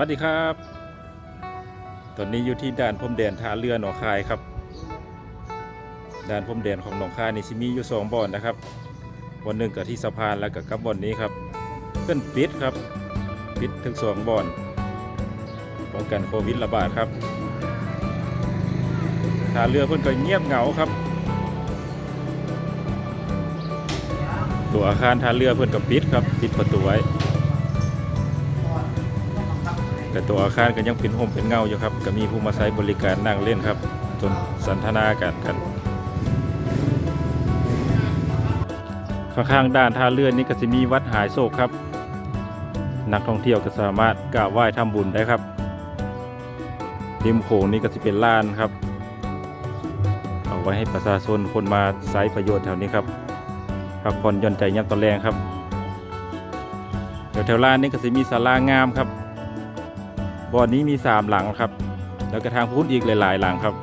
วัสดีครับ ตอนนี้อยู่ที่ด่านพรมแดนท่าเรือหนองคายครับ ด่านพรมแดนของหนองคายนี่สิมีอยู่สองบ่อนนะครับบ่อนหนึ่งกับที่สะพานแล้วกับกับบ่อนนี้ครับเพื่อนปิดครับ ปิดทั้งสองบ่อนป้องกันโควิดระบาดครับท่าเรือเพื่อนก็เงียบเหงาครับ ตัวอาคารท่าเรือเพื่อนก็ปิดครับ ปิดประตูไว้ แต่ตัวอาคารก็ยังเป็นห่มเป็นเงาอยู่ครับก็มีผู้มาใช้บริการนั่งเล่นครับ จนสันทนากันกันข้างๆด้านท่าเรือนี่ก็จะมีวัดหายโศกครับ นักท่องเที่ยวก็สามารถกราบไหว้ทำบุญได้ครับริมโขงนี่ก็จะเป็นลานครับ เอาไว้ให้ประชาชนคนมาใช้ประโยชน์แถวนี้ครับพักผ่อนหย่อนใจยามตอนแรงครับแถวแถวๆลานนี่ก็จะมีศาลางามครับ บ่อนนี้มีสามหลังครับ แล้วก็ทางพุ้นอีกหลาย ๆ หลังครับ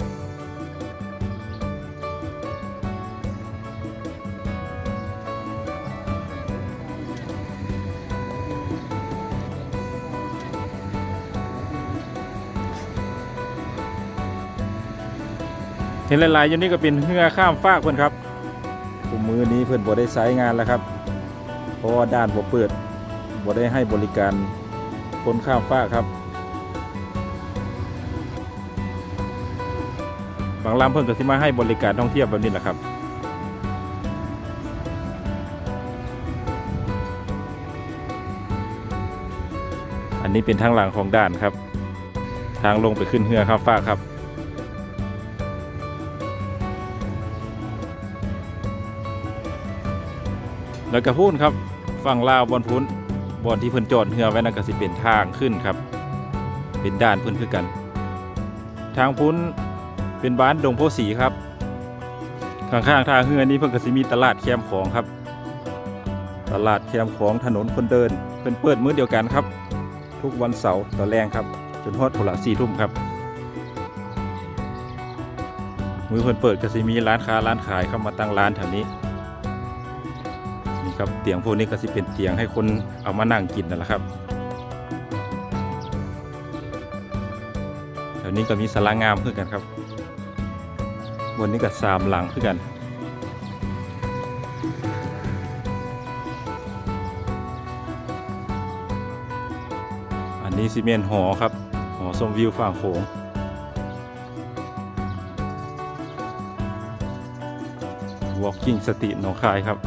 เห็นหลายๆอยู่นี่ก็เป็นเรือข้ามฟากเพื่อนครับกุมมือนี้เพื่อนบ่ได้ใช้งานแล้วครับ เพราะว่าด้านบ่เปิดบ่ได้ให้บริการคนข้ามฟากครับ บางลำเพิ่นก็สิมาให้บริการท่องเที่ยวแบบนี้แหละครับอันนี้เป็นทางหลังของด่านครับ ทางลงไปขึ้นเรือข้ามฟากครับ แล้วก็พูนครับฝั่งลาวบอนพุ้นบอนที่เพิ่นจอดเรือไว้นั่นก็สิเป็นทางขึ้นครับ เป็นด่านเพิ่นคือกัน ทางพุ้น เป็นบ้านดงโพสีครับ ข้างๆทางเฮือนี้เพิ่นก็สิมีตลาดแคมของครับ ตลาดแคมของถนนคนเดินเพิ่นเปิดมื้อเดียวกันครับ ทุกวันเสาร์ตอนแรงครับ จนฮอดโทละสี่ทุ่มครับ มือเพิ่นเปิดกสิมีร้านค้าร้านขายเข้ามาตั้งร้านแถวนี้นี่ครับเตียงพวกนี้ก็สิเป็นเตียงให้คนเอามานั่งกินนั่นแหละครับ นี้ก็มีสารางามเพื่อกันครับ บนนี้ก็สามหลังเพื่อกัน อันนี้ซีเมนต์หอครับ หอชมวิวฝั่งโขง Walking สติหนองคายครับ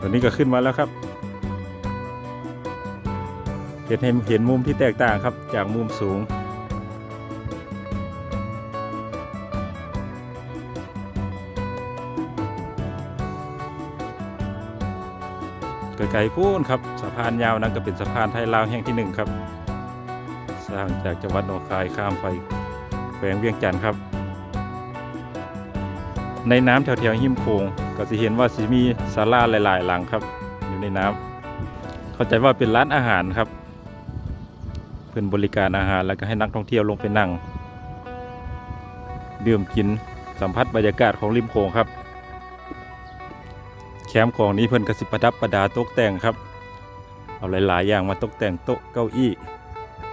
ตอนนี้ก็ขึ้นมาแล้วครับเห็นเห็นเห็นมุมที่แตกต่างครับจากมุมสูงไกลๆพูนครับสะพานยาวนั้นก็เป็นสะพานไทยลาวแห่งที่หนึ่งครับ สร้างจากจังหวัดหนองคายข้ามไปแขวงเวียงจันทร์ครับ ในน้ำแถวๆหิมโขง ก็จะเห็นว่าสิมีศาลาหลาย ๆ หลังครับ อยู่ในน้ำเข้าใจว่าเป็นร้านอาหารครับเพื่อนบริการอาหารแล้วก็ให้นักท่องเที่ยวลงไปนั่งดื่มกินสัมผัสบรรยากาศของริมโขงครับ แคมป์ของนี้เพื่อนกระสิประดับประดาตกแต่งครับ เอาหลาย ๆ อย่างมาตกแต่งโต๊ะเก้าอี้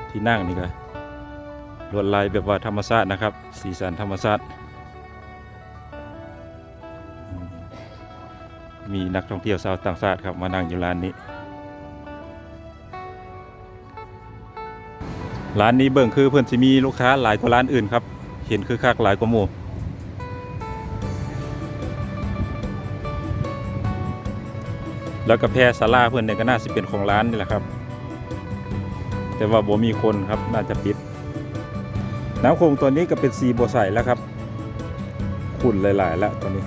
ที่นั่งนี่ก็ลวดลายแบบว่าธรรมชาตินะครับ สีสันธรรมชาติ มีนักท่องเที่ยวชาวต่างชาติครับมานั่งอยู่ร้านนี้ ร้านนี้เบิ่งคือเพื่อนสิมีลูกค้าหลายกว่าร้านอื่นครับ เห็นคือคักหลายกว่าหมู่แล้วก็แพรศาลาเพื่อนเนี่ยก็น่าสิเป็นของร้านนี่แหละครับ แต่ว่าบ่มีคนครับน่าจะปิด น้ำโขงตัวนี้ก็เป็นสีบัวใสแล้วครับขุ่นหลายๆแล้วตอนนี้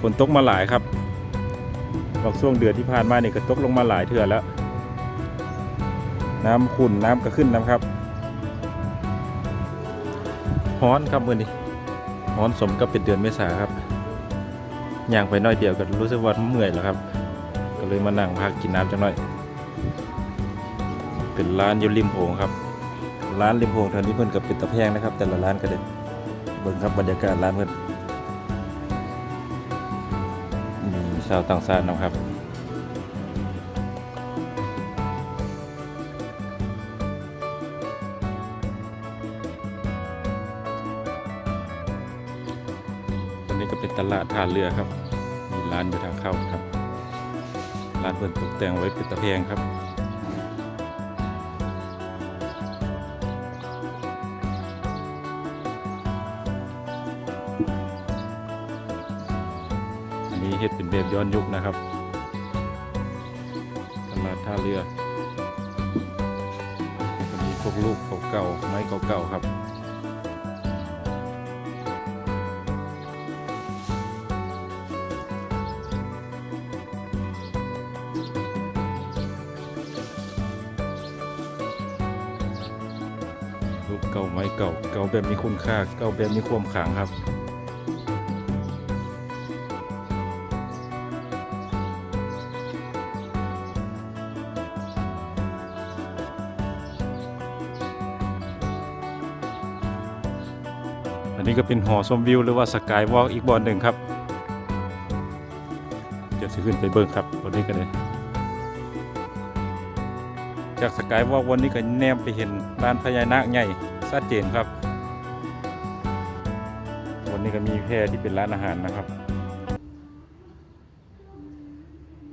ฝนตกมาหลายครับ บางช่วงเดือนที่ผ่านมาเนี่ยก็ตกลงมาหลายเทื่อแล้ว น้ำขุ่นน้ำก็ขึ้นนะครับฮ้อนครับมือนี้ร้อนสมก็เป็นเดือนเมษาครับย่างไปน้อยเดียวก็รู้สึกว่าเมื่อยแล้วครับ ก็เลยมานั่งพักกินน้ำจังหน่อย เป็นร้านอยู่ริมโขงครับ ร้านริมโขงแถวนี้เพิ่นกับเป็นตะแพงนะครับ แต่ละร้านก็เด็ดเบิ่งครับบรรยากาศร้านเพิ่น ชาวต่างชาตินะครับตอนนี้ก็เป็นตลาดท่าเรือครับ มีร้านอยู่ทางเข้าครับ ร้านเพิ่นตกแต่งไว้เป็นตะแพงครับ ฮ็ดเป็นแบบย้อนยุคนะครับตลาดท่าเรือก็มีพวกลูกเก่าๆไม้เก่าๆครับลูกเก่าไม้เก่าเก่าแบบมีคุณค่าเก่าแบบมีความขลังครับ อันนี้ก็เป็นหอชมวิวหรือว่าสกายวอล์กอีกบอนหนึ่งครับเดี๋ยวจะขึ้นไปเบิ้งครับวันนี้กันเลยจากสกายวอล์กวันนี้ก็แนมไปเห็นร้านพญานาคใหญ่ชัดเจนครับ วันนี้ก็มีแพร่ที่เป็นร้านอาหารนะครับ